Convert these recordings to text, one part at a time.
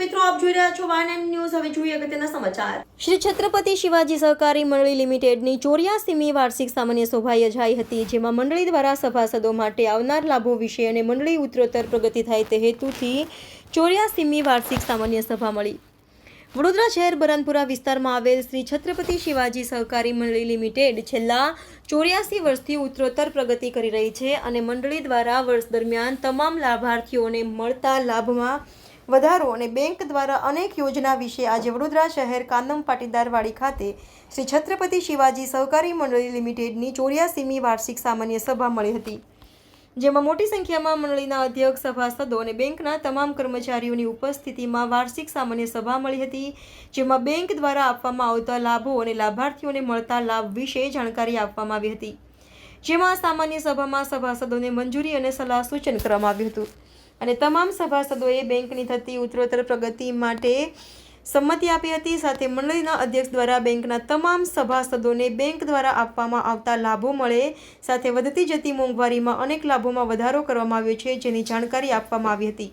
મિત્રો, આપ જોઈ રહ્યા છો વાન એમ ન્યૂઝ હવે જોઈએ અગત્યના સમાચાર. શ્રી છત્રપતિ શિવાજી સહકારી મંડળી લિમિટેડની ચોર્યાસીમી વાર્ષિક સામાન્ય સભા યોજાઈ હતી, જેમાં મંડળી દ્વારા સભાસદો માટે આવનાર લાભો વિશે અને મંડળી ઉત્તરોત્તર પ્રગતિ થાય તે હેતુથી ચોર્યાસીમી વાર્ષિક સામાન્ય સભા મળી. વડોદરા શહેર બરનપુરા વિસ્તારમાં આવેલ શ્રી છત્રપતિ શિવાજી સહકારી મંડળી લિમિટેડ છેલ્લા ચોર્યાસી વર્ષથી ઉત્તરોત્તર પ્રગતિ કરી રહી છે અને મંડળી દ્વારા વર્ષ દરમિયાન તમામ લાભાર્થીઓને મળતા લાભમાં વધારો અને બેંક દ્વારા અનેક યોજના વિશે આજે વડોદરા શહેર કાનમ પાટીદારવાડી ખાતે શ્રી છત્રપતિ શિવાજી સહકારી મંડળી લિમિટેડની ચોર્યાસીમી વાર્ષિક સામાન્ય સભા મળી હતી, જેમાં મોટી સંખ્યામાં મંડળીના અધ્યક્ષ, સભાસદો અને બેંકના તમામ કર્મચારીઓની ઉપસ્થિતિમાં વાર્ષિક સામાન્ય સભા મળી હતી, જેમાં બેંક દ્વારા આપવામાં આવતા લાભો અને લાભાર્થીઓને મળતા લાભ વિશે જાણકારી આપવામાં આવી હતી. જેમાં સામાન્ય સભામાં સભાસદોને મંજૂરી અને સલાહ સૂચન કરવામાં આવ્યું હતું. અને તમામ સભાસદોએ બેંકની થતી ઉત્તરોત્તર પ્રગતિ માટે સંમતિ આપી હતી. સાથે મંડળીના અધ્યક્ષ દ્વારા બેંકના તમામ સભાસદોને બેંક દ્વારા આપવામાં આવતા લાભો મળે. સાથે વધતી જતી મોંઘવારીમાં અનેક લાભોમાં વધારો કરવામાં આવ્યો છે, જેની જાણકારી આપવામાં આવી હતી.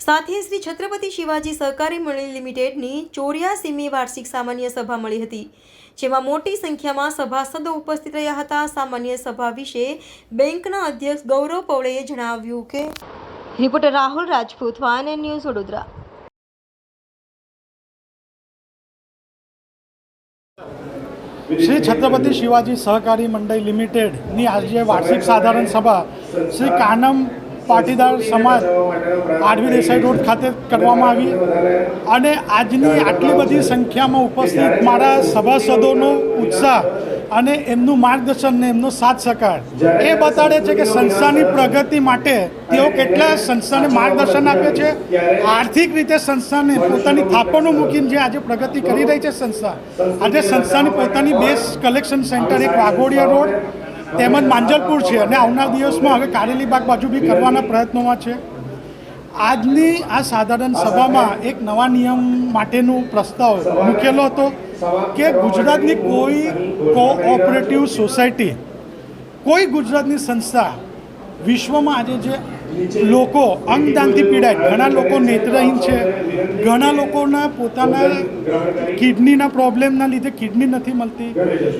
સાથે શ્રી છત્રપતિ શિવાજી સહકારી મંડળી લિમિટેડની ચોર્યાસીમી વાર્ષિક સામાન્ય સભા મળી હતી જેમાં મોટી સંખ્યામાં સભાસદો ઉપસ્થિત રહ્યા હતા. સામાન્ય સભા વિશે બેંકના અધ્યક્ષ ગૌરવ પૌળેએ જણાવ્યું કે reporter Rahul Rajput van news Vadodara. Shri Chhatrapati Shivaji સહકારી મંડળ લિમિટેડની આજે વાર્ષિક સાધારણ સભા શ્રી કાનમ પાટીદાર સમાજ આડવી દેસાઈ રોડ ખાતે કરવામાં આવી. અને આજની આટલી બધી સંખ્યામાં ઉપસ્થિત મારા સભાસદોનો ઉત્સાહ અને એમનું માર્ગદર્શન ને એમનો સાથ સહકાર, એ બતાડે છે કે સંસ્થાની પ્રગતિ માટે તેઓ કેટલા સંસ્થાને માર્ગદર્શન આપે છે. આર્થિક રીતે સંસ્થાને પોતાની થાપણો મૂકીને જે આજે પ્રગતિ કરી રહી છે સંસ્થા. આજે સંસ્થાની પોતાની બેઝ કલેક્શન સેન્ટર એક વાઘોડિયા રોડ તેમજ માંજલપુર છે અને આવનાર દિવસમાં હવે કારેલીબાગ બાજુ બી કરવાના પ્રયત્નોમાં છે. આજની આ સાધારણ સભામાં એક નવા નિયમ માટેનો પ્રસ્તાવ મૂકેલો હતો કે ગુજરાતની કોઈ કોઓપરેટિવ સોસાયટી, કોઈ ગુજરાતની સંસ્થા વિશ્વમાં આજે જે લોકો અંગદાનથી પીડાય. ઘણા લોકો નેત્રહીન છે. ઘણા લોકોના પોતાના કિડનીના પ્રોબ્લેમના લીધે કિડની નથી મળતી.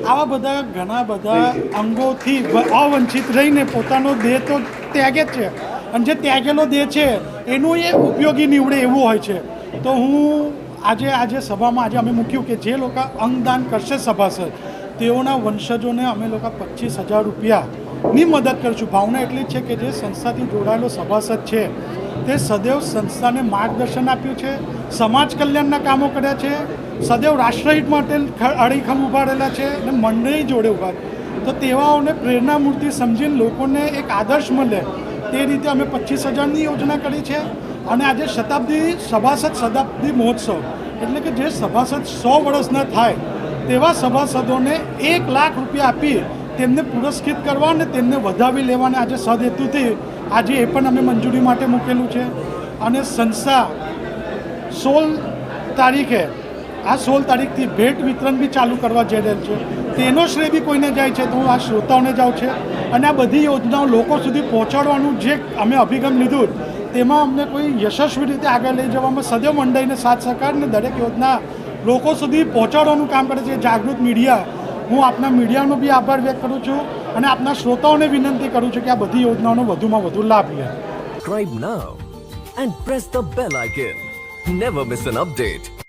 આવા બધા ઘણા બધા અંગોથી અવંચિત રહીને પોતાનો દેહ તો ત્યાગે જ છે. અને જે ત્યાગેલો દેહ છે, એનું એ ઉપયોગી નીવડે એવું હોય છે. તો હું આજે આજે સભામાં, આજે અમે મૂક્યું કે જે લોકો અંગદાન કરશે સભાસદ, તેઓના વંશજોને અમે લોકો પચીસ હજાર રૂપિયાની મદદ કરીશું. ભાવના એટલી છે કે જે સંસ્થાથી જોડાયેલો સભાસદ છે, તે સદૈવ સંસ્થાને માર્ગદર્શન આપ્યું છે, સમાજ કલ્યાણના કામો કર્યા છે, સદૈવ રાષ્ટ્રહિત માટે અડીખમ રહેલા છે અને મંડળી જોડે ઊભા તો તેવાઓને પ્રેરણામૂર્તિ સમજીને લોકોને એક આદર્શ મળે. તે રીતે અમે પચીસ હજારની યોજના કરી છે અને આજે શતાબ્દી સભાસદ શતાબ્દી મહોત્સવ. એટલે કે જે સભાસદ સો વર્ષના થાય, તેવા સભાસદોને એક લાખ રૂપિયા આપી તેમને પુરસ્કૃત કરવા અને તેમને વધાવી લેવાને આજે સદહેતુથી આજે એ પણ અમે મંજૂરી માટે મૂકેલું છે. અને સંસ્થા સોળ તારીખે, આ સોળ તારીખથી ભેટ વિતરણ બી ચાલુ કરવા જઈ રહેલ છે. તેનો શ્રેય બી કોઈને જાય છે તો હું આ શ્રોતાઓને જાઉં છે. અને આ બધી યોજનાઓ લોકો સુધી પહોંચાડવાનું જે અમે અભિગમ લીધું, તેમાં અમને કોઈ યશસ્વી રીતે આગળ લઈ જવામાં સદૈવ મંડળીને સાથ સહકાર અને દરેક યોજના લોકો સુધી પહોંચાડવાનું કામ કરે છે. જાગૃત મીડિયા હું આપના મીડિયાનો બી આભાર વ્યક્ત કરું છું અને આપના શ્રોતાઓને વિનંતી કરું છું કે આ બધી યોજનાઓનો વધુમાં વધુ લાભ લે subscribe now and press the bell icon never miss an update.